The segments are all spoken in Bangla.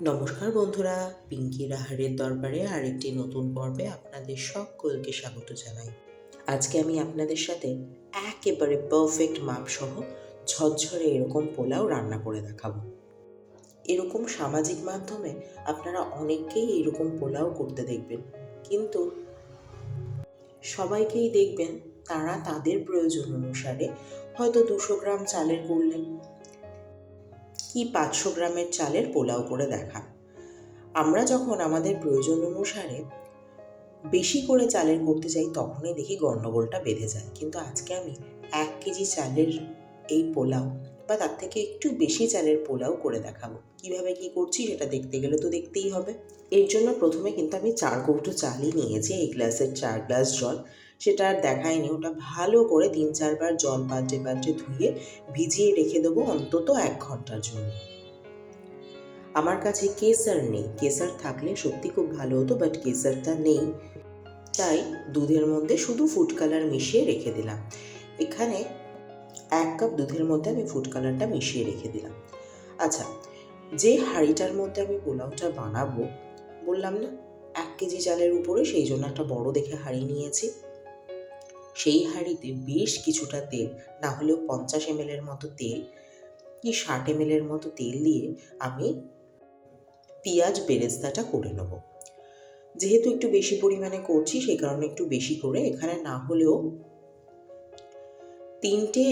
নমস্কার বন্ধুরা, পিঙ্কি রাহারের দরবারে আরেকটি নতুন পর্বে আপনাদের সকলকে স্বাগত জানাই। আজকে আমি আপনাদের সাথে একেবারে পারফেক্ট মাপ সহ ঝরঝরে এরকম পোলাও রান্না করে দেখাবো। এরকম সামাজিক মাধ্যমে আপনারা অনেককেই এরকম পোলাও করতে দেখবেন, কিন্তু সবাইকেই দেখবেন তারা তাদের প্রয়োজন অনুসারে হয়তো দুশো গ্রাম চালের করলেন কি পাঁচশো গ্রামের চালের পোলাও করে দেখা। আমরা যখন আমাদের প্রয়োজন অনুসারে বেশি করে চালের করতে চাই তখনই দেখি গণ্ডগোলটা বেঁধে যায়। কিন্তু আজকে আমি এক কেজি চালের এই পোলাও বা তার থেকে একটু বেশি চালের পোলাও করে দেখাবো। কীভাবে কি করছি সেটা দেখতে গেলে তো দেখতেই হবে। এর জন্য প্রথমে কিন্তু আমি চার কৌটো চালই নিয়েছি এই গ্লাসের চার গ্লাস জল। সেটা আর দেখায়নি। ওটা ভালো করে তিন চারবার জল পাল্টে পাল্টে ধুয়ে ভিজিয়ে রেখে দেবো অন্তত এক ঘণ্টার জন্য। আমার কাছে কেসার নেই। কেসার থাকলে সত্যি খুব ভালো হতো বাট কেসারটা নেই। তাই দুধের মধ্যে শুধু ফুড কালার মিশিয়ে রেখে দিলাম। এখানে এক কাপ দুধের মধ্যে আমি ফুড কালারটা মিশিয়ে রেখে দিলাম। আচ্ছা যে হাঁড়িটার মধ্যে আমি পোলাওটা বানাবো, বললাম না, এক কেজি চালের উপরে, সেই জন্য একটা বড় দেখে হাঁড়ি নিয়েছি। সেই হাঁড়িতে বেশ কিছুটা তেল, না হলেও পঞ্চাশ এম এর মতো তেল, কি ষাট এম এর মতো তেল দিয়ে আমি পেঁয়াজ বেরেস্তাটা করে নেব। যেহেতু একটু বেশি পরিমাণে করছি, সেই কারণে একটু বেশি করে। এখানে না হলেও তিনটে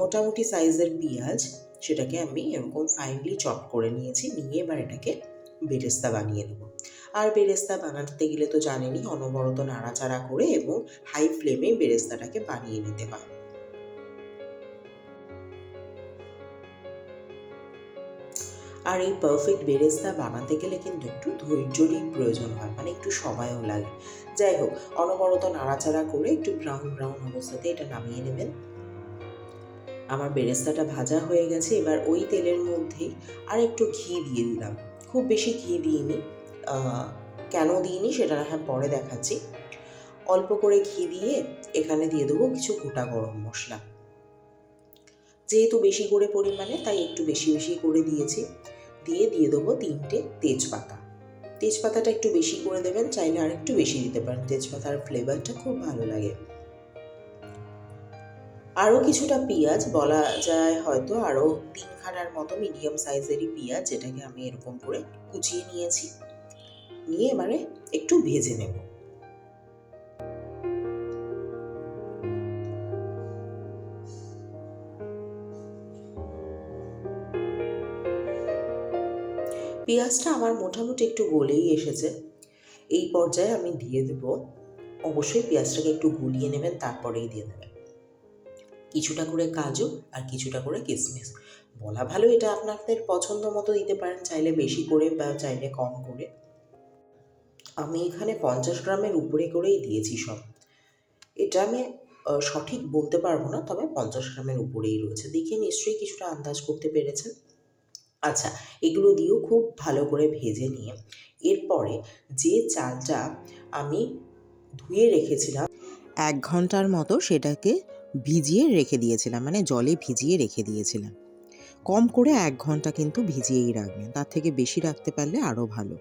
মোটামুটি সাইজের পেঁয়াজ, সেটাকে আমি এরকম ফাইনলি চপ করে নিয়েছি, নিয়ে এবার এটাকে বেরেস্তা বানিয়ে নেব। আর বেরেস্তা বানাতে গেলে তো জানেনই, অনবরত নাড়াচাড়া করে এবং হাই ফ্লেমে বেরেস্তাটাকে বানিয়ে নিতে হয়। আর এই পারফেক্ট বেরেস্তা বানাতে গেলে কিন্তু একটু ধৈর্যরই প্রয়োজন হয় মানে একটু সময়ও লাগে। যাই হোক, অনবরত নাড়াচাড়া করে একটু ব্রাউন ব্রাউন অবস্থাতে এটা নামিয়ে নেবেন। আমার বেরেস্তাটা ভাজা হয়ে গেছে, এবার ওই তেলের মধ্যেই আর একটু ঘি দিয়ে দিলাম। খুব বেশি ঘি দিইনি। কেন দিইনি সেটা না হয়, পরে দেখাচ্ছি। অল্প করে ঘি দিয়ে এখানে দিয়ে দেবো কিছু গোটা গরম মশলা। যেহেতু বেশি করে পরিমাণে, তাই একটু বেশি বেশি করে দিয়েছি। দিয়ে দিয়ে দেবো তিনটে তেজপাতা। তেজপাতাটা একটু বেশি করে দেবেন, চাইলে আর একটু বেশি দিতে পারেন। তেজপাতার ফ্লেভারটা খুব ভালো লাগে। আরও কিছুটা পেঁয়াজ, বলা যায় হয়তো আরও তিনখানার মতো মিডিয়াম সাইজেরই পেঁয়াজ, যেটাকে আমি এরকম করে কুচিয়ে নিয়েছি। নিয়ে এবারে একটু ভেজে নেব। পেঁয়াজটা আমার মোটামুটি একটু গলেই এসেছে। এই পর্যায়ে আমি দিয়ে দেব। অবশ্যই পেঁয়াজটাকে একটু গুলিয়ে নেবেন, তারপরেই দিয়ে দেবেন। কিছুটা করে কাজু আর কিছুটা করে কিশমিশ বলা ভালো এটা আপনাদের পছন্দ মতো দিতে পারেন, চাইলে বেশি করে বা চাইলে কম করে। আমি এখানে পঞ্চাশ গ্রামের উপরে করেই দিয়েছি সব। এটা আমি সঠিক বলতে পারব না, তবে পঞ্চাশ গ্রামের উপরেই রয়েছে। দেখে নিশ্চয়ই কিছুটা আন্দাজ করতে পেরেছেন। আচ্ছা এগুলো দিয়েও খুব ভালো করে ভেজে নিয়ে, এরপরে যে চালটা আমি ধুয়ে রেখেছিলাম, এক ঘণ্টার মতো সেটাকে ভিজিয়ে রেখে দিয়েছিলাম মানে জলে ভিজিয়ে রেখে দিয়েছিলাম। কম করে এক ঘণ্টা কিন্তু ভিজিয়েই রাখবেন, তার থেকে বেশি রাখতে পারলে আরও ভালো।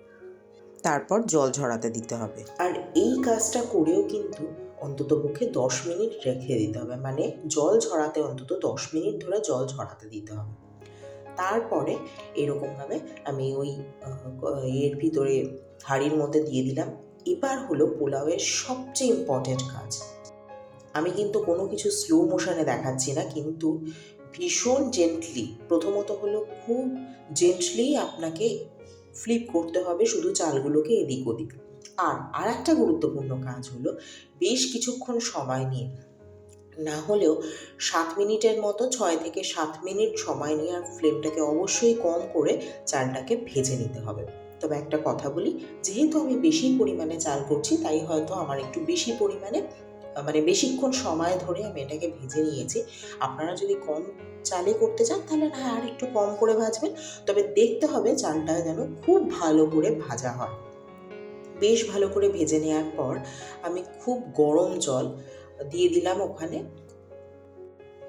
তারপর জল ঝরাতে দিতে হবে। আর এই কাজটা করেও কিন্তু অন্তত পক্ষে দশ মিনিট রেখে দিতে হবে। মানে জল ঝরাতে অন্তত দশ মিনিট ধরে জল ঝরাতে দিতে হবে। তারপরে এরকমভাবে আমি ওই এর ভিতরে হাঁড়ির মধ্যে দিয়ে দিলাম। এবার হলো পোলাওয়ের সবচেয়ে ইম্পর্টেন্ট কাজ। আমি কিন্তু কোনো কিছু স্লো মোশনে দেখাচ্ছি না, কিন্তু ভীষণ জেন্টলি প্রথমত হলো খুব জেন্টলি আপনাকে ফ্লিপ করতে হবে শুধু চালগুলোকে এদিক ওদিক। আর আর একটা গুরুত্বপূর্ণ কাজ হলো বেশ কিছুক্ষণ সময় নিয়ে। না হলেও সাত মিনিটের মতো ছয় থেকে সাত মিনিট সময় নিয়ে আর ফ্লেমটাকে অবশ্যই কম করে চালটাকে ভেজে নিতে হবে। তবে একটা কথা বলি, যেহেতু আমি বেশি পরিমাণে চাল করছি, তাই হয়তো আমার একটু বেশি পরিমাণে মানে বেশিক্ষণ সময় ধরে আমি এটাকে ভেজে নিয়েছি। আপনারা যদি কম চালে করতে চান, তাহলে না হয় আর একটু কম করে ভাজবেন। তবে দেখতে হবে চালটা যেন খুব ভালো করে ভাজা হয়। বেশ ভালো করে ভেজে নেওয়ার পর আমি খুব গরম জল দিয়ে দিলাম ওখানে।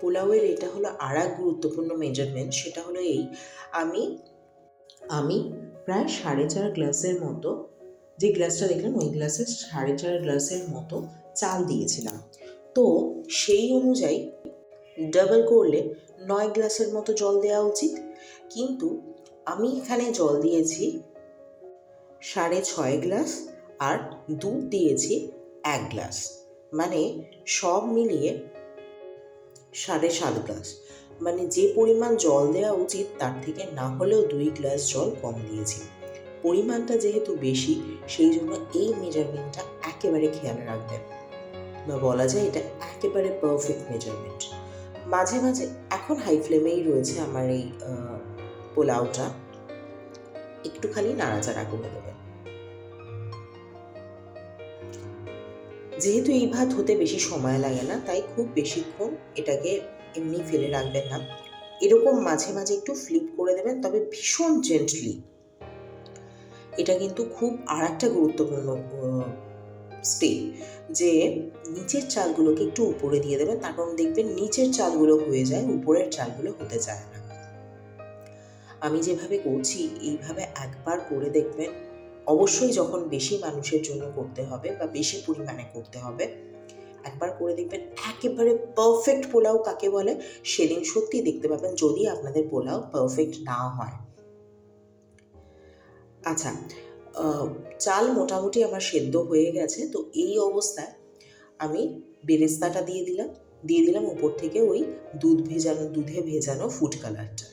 পোলাওয়ের এটা হলো আর এক গুরুত্বপূর্ণ মেজারমেন্ট সেটা হলো এই। আমি আমি প্রায় সাড়ে চার গ্লাসের মতো, যে গ্লাসটা দেখলেন ওই গ্লাসের সাড়ে চার গ্লাসের মতো চাল দিয়েছিলাম। তো সেই অনুযায়ী ডাবল করলে নয় গ্লাসের মতো জল দেওয়া উচিত। কিন্তু আমি এখানে জল দিয়েছি সাড়ে ছয় গ্লাস আর দুধ দিয়েছি এক গ্লাস। মানে সব মিলিয়ে সাড়ে সাত গ্লাস। মানে যে পরিমাণ জল দেওয়া উচিত তার থেকে না হলেও দুই গ্লাস জল কম দিয়েছি। পরিমাণটা যেহেতু বেশি, সেই জন্য এই মেজারমেন্টটা একেবারে খেয়াল রাখবেন। বা বলা যায়, এটা একেবারে পারফেক্ট মেজারমেন্ট মাঝে মাঝে এখন হাই ফ্লেমেই রয়েছে আমার এই পোলাওটা। একটুখানি নাড়াচাড়া করে দেবেন যেহেতু এই ভাত হতে বেশি সময় লাগে না, তাই খুব বেশিক্ষণ এটাকে এমনি ফেলে রাখবেন না। এরকম মাঝে মাঝে একটু ফ্লিপ করে দেবেন, তবে ভীষণ জেন্টলি এটা কিন্তু খুব আর একটা গুরুত্বপূর্ণ স্টেপ যে নিচের চালগুলোকে একটু উপরে দিয়ে দেবেন তার কারণ দেখবেন নিচের চালগুলো হয়ে যায়, উপরের চালগুলো হতে চায় না। আমি যেভাবে করছি, এইভাবে একবার করে দেখবেন অবশ্যই যখন বেশি মানুষের জন্য করতে হবে বা বেশি পরিমাণে করতে হবে, একবার করে দেখবেন একেবারে পারফেক্ট পোলাও কাকে বলে, সেদিন সত্যি দেখতে পাবেন যদি আপনাদের পোলাও পারফেক্ট না হয়। আচ্ছা চাল মোটামুটি আমার সেদ্ধ হয়ে গেছে, তো এই অবস্থায় আমি বেরেস্তাটা দিয়ে দিলাম। দিয়ে দিলাম উপর থেকে ওই দুধ ভেজানো, দুধে ভেজানো ফুড কালারটা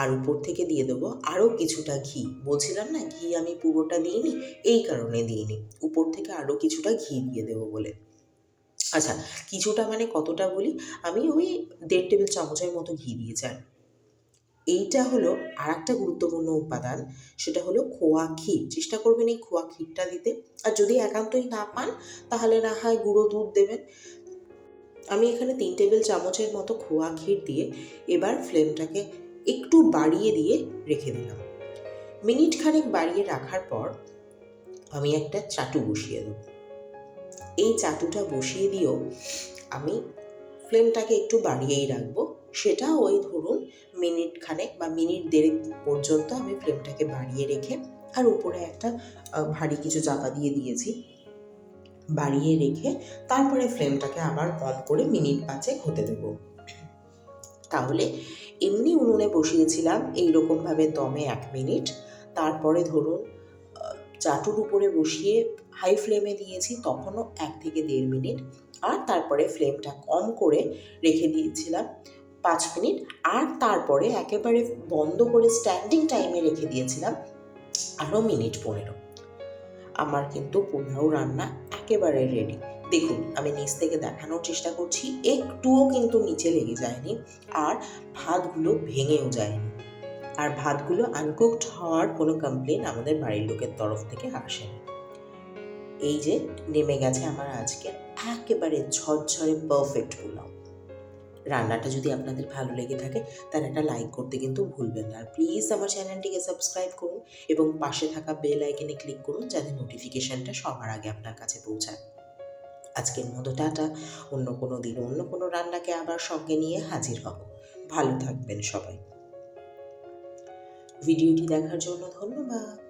আর উপর থেকে দিয়ে দেবো আরও কিছুটা ঘি। বলছিলাম না, ঘি আমি পুরোটা দিইনি, এই কারণে দিইনি। উপর থেকে আরও কিছুটা ঘি দিয়ে দেবো বলে। আচ্ছা কিছুটা মানে কতটা বলি? আমি ওই দেড় টেবিল চামচের মতো ঘি দিয়েছি। আর এইটা হলো আর একটা গুরুত্বপূর্ণ উপাদান, সেটা হলো খোয়া ক্ষীর। চেষ্টা করবেন এই খোয়া ক্ষীরটা দিতে। আর যদি একান্তই না পান, তাহলে না হয় গুঁড়ো দুধ দেবেন। আমি এখানে তিন টেবিল চামচের মতো খোয়া ক্ষীর দিয়ে এবার ফ্লেমটাকে একটু বাড়িয়ে দিয়ে রেখে দিলাম। মিনিট খানেক বাড়িয়ে রাখার পর আমি একটা চাটু বসিয়ে দেবো। এই চাটুটা বসিয়ে দিয়েও আমি ফ্লেমটাকে একটু বাড়িয়েই রাখব। সেটা ওই ধরুন মিনিট খানেক বা মিনিট দেড়েক পর্যন্ত আমি ফ্লেমটাকে বাড়িয়ে রেখে আর উপরে একটা ভারী কিছু চাপা দিয়ে দিয়েছি। বাড়িয়ে রেখে তারপরে ফ্লেমটাকে আবার কম করে মিনিট পাঁচেক হতে দেবো। তাহলে এমনি উনুনে বসিয়েছিলাম এইরকমভাবে দমে এক মিনিট। তারপরে ধরুন চাটুর উপরে বসিয়ে হাই ফ্লেমে দিয়েছি তখনও এক থেকে দেড় মিনিট। আর তারপরে ফ্লেমটা কম করে রেখে দিয়েছিলাম। পাঁচ মিনিট। আর তারপরে একেবারে বন্ধ করে স্ট্যান্ডিং টাইমে রেখে দিয়েছিলাম আরও মিনিট পনেরো। আমার কিন্তু পোলাও রান্না একেবারে রেডি দেখুন, আমি নিচ থেকে দেখানোর চেষ্টা করছি, একটুও কিন্তু নিচে লেগে যায়নি আর ভাতগুলো ভেঙেও যায়নি। আর ভাতগুলো আনকুকড হওয়ার কোনো কমপ্লেন আমাদের বাড়ির লোকের তরফ থেকে আসেনি। এই যে, নেমে গেছে আমার আজকে একেবারে ঝরঝরে পারফেক্ট পোলাও। রান্নাটা যদি আপনাদের ভালো লেগে থাকে, তাহলে একটা লাইক করতে কিন্তু ভুলবেন না। আর প্লিজ আমার চ্যানেলটিকে সাবস্ক্রাইব করুন এবং পাশে থাকা বেল আইকনে ক্লিক করুন যাতে নোটিফিকেশানটা সবার আগে আপনার কাছে পৌঁছায়। আজকের মতো টাটা। অন্য কোনো দিন অন্য কোনো রান্নাকে আবার সঙ্গে নিয়ে হাজির হব। ভালো থাকবেন সবাই। ভিডিওটি দেখার জন্য ধন্যবাদ।